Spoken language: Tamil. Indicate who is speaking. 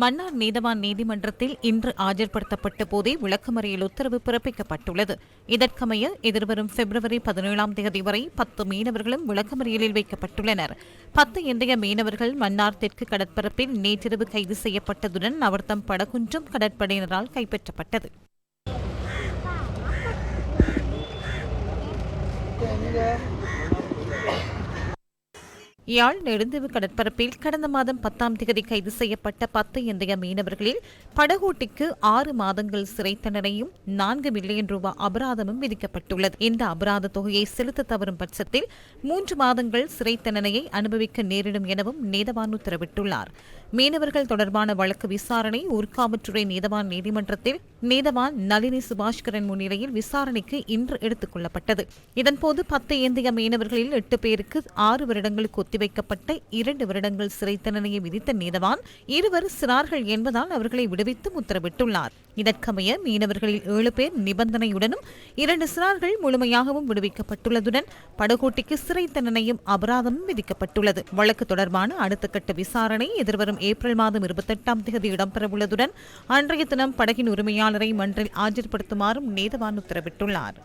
Speaker 1: மன்னார் நீதவான் நீதிமன்றத்தில் இன்று ஆஜர்படுத்தப்பட்ட போதே விளக்கமறியல் உத்தரவு பிறப்பிக்கப்பட்டுள்ளது. இதற்கமைய எதிர்வரும் பிப்ரவரி பதினேழாம் தேதி வரை பத்து மீனவர்களும் விளக்கமறியலில் வைக்கப்பட்டுள்ளனர். பத்து இந்திய மீனவர்கள் மன்னார் தெற்கு கடற்பரப்பில் நேற்றிரவு கைது செய்யப்பட்டதுடன் அவர்தம் படகுன்றும் கடற்படையினரால் கைப்பற்றப்பட்டது. யாழ் நெடுந்தீவு கடற்பரப்பில் கடந்த மாதம் பத்தாம் தேதி கைது செய்யப்பட்ட பத்து இந்திய மீனவர்களில் படகோட்டிக்கு ஆறு மாதங்கள் சிறை தண்டனையும் நான்கு மில்லியன் ரூபாய் அபராதமும் விதிக்கப்பட்டுள்ளது. இந்த அபராத தொகையை செலுத்த தவறும் பட்சத்தில் மூன்று மாதங்கள் சிறை தண்டனையை அனுபவிக்க நேரிடும் எனவும் நீதவான் உத்தரவிட்டுள்ளார். மீனவர்கள் தொடர்பான வழக்கு விசாரணை ஊர்காவற்றுறை நீதவான் நீதிமன்றத்தில் நீதவான் நளினி சுபாஷ்கரன் முன்னிலையில் விசாரணைக்கு இன்று எடுத்துக் கொள்ளப்பட்டது. இதன்போது பத்து இந்திய மீனவர்களில் எட்டு பேருக்கு ஆறு வருடங்களுக்கு ஒத்திவைக்கப்பட்ட இரண்டு வருடங்கள் சிறை தண்டனையை விதித்த நீதவான் இருவர் சிறார்கள் என்பதால் அவர்களை விடுவித்து உத்தரவிட்டுள்ளார். இதற்கமைய மீனவர்களில் ஏழு பேர் நிபந்தனையுடனும் இரண்டு சிறார்கள் முழுமையாகவும் விடுவிக்கப்பட்டுள்ளதுடன் படுகோட்டிக்கு சிறை தண்டனையும் அபராதமும் விதிக்கப்பட்டுள்ளது. வழக்கு தொடர்பான அடுத்த கட்ட விசாரணை எதிர்வரும் ஏப்ரல் மாதம் இருபத்தெட்டாம் தேதி இடம்பெறவுள்ளதுடன் அன்றைய தினம் படகின் உரிமையாளரை மன்றில் ஆஜர்படுத்துமாறும் நீதவான் உத்தரவிட்டுள்ளார்.